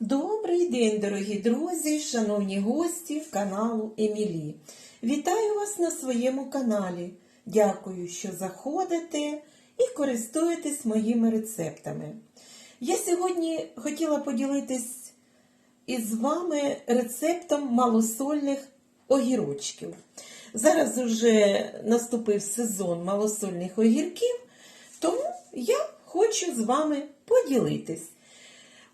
Добрий день, дорогі друзі, шановні гості каналу Емілі. Вітаю вас на своєму каналі. Дякую, що заходите і користуєтесь моїми рецептами. Я сьогодні хотіла поділитись із вами рецептом малосольних огірочків. Зараз уже наступив сезон малосольних огірків, тому я хочу з вами поділитись.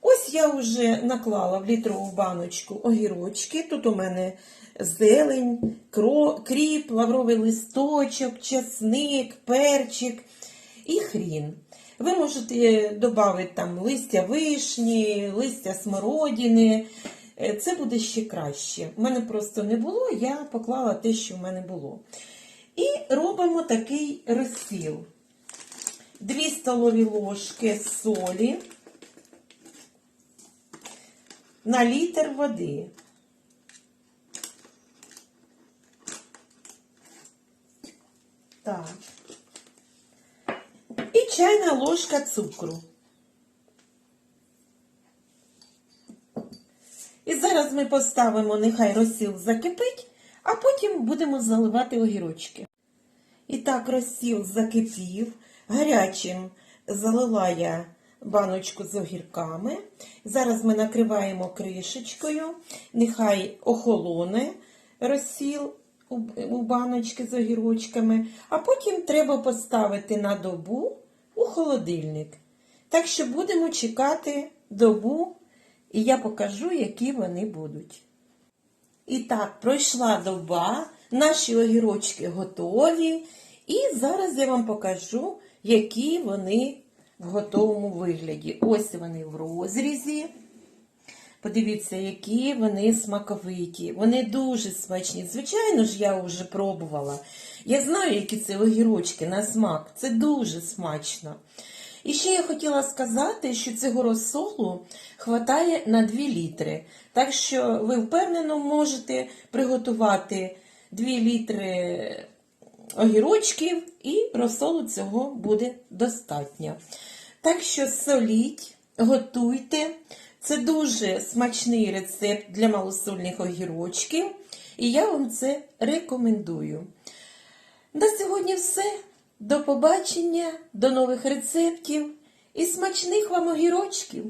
Ось я вже наклала в літрову баночку огірочки. Тут у мене зелень, кріп, лавровий листочок, часник, перчик і хрін. Ви можете додати там листя вишні, листя смородини. Е, Це буде ще краще. У мене просто не було, я поклала те, що в мене було. І робимо такий розсіл. Дві столові ложки солі на літр води. Так. І чайна ложка цукру. І зараз ми поставимо, нехай розсіл закипить, а потім будемо заливати огірочки. І так розсіл закипів, гарячим залила я баночку з огірками. Зараз ми накриваємо кришечкою, нехай охолоне розсіл у баночки з огірочками, а потім треба поставити на добу у холодильник. Так що будемо чекати добу, і я покажу, які вони будуть. І так, пройшла доба, наші огірочки готові. І зараз я вам покажу, які вони в готовому вигляді. Ось вони в розрізі. Подивіться, які вони смаковиті. Вони дуже смачні. Звичайно ж, я вже пробувала. Я знаю, які це огірочки на смак. Це дуже смачно. І ще я хотіла сказати, що цього розсолу хватає на 2 літри. Так що ви впевнено можете приготувати 2 літри огірочків і розсолу цього буде достатньо. Так що соліть, готуйте. Це дуже смачний рецепт для малосольних огірочків, і я вам це рекомендую. На сьогодні все. До побачення, до нових рецептів і смачних вам огірочків!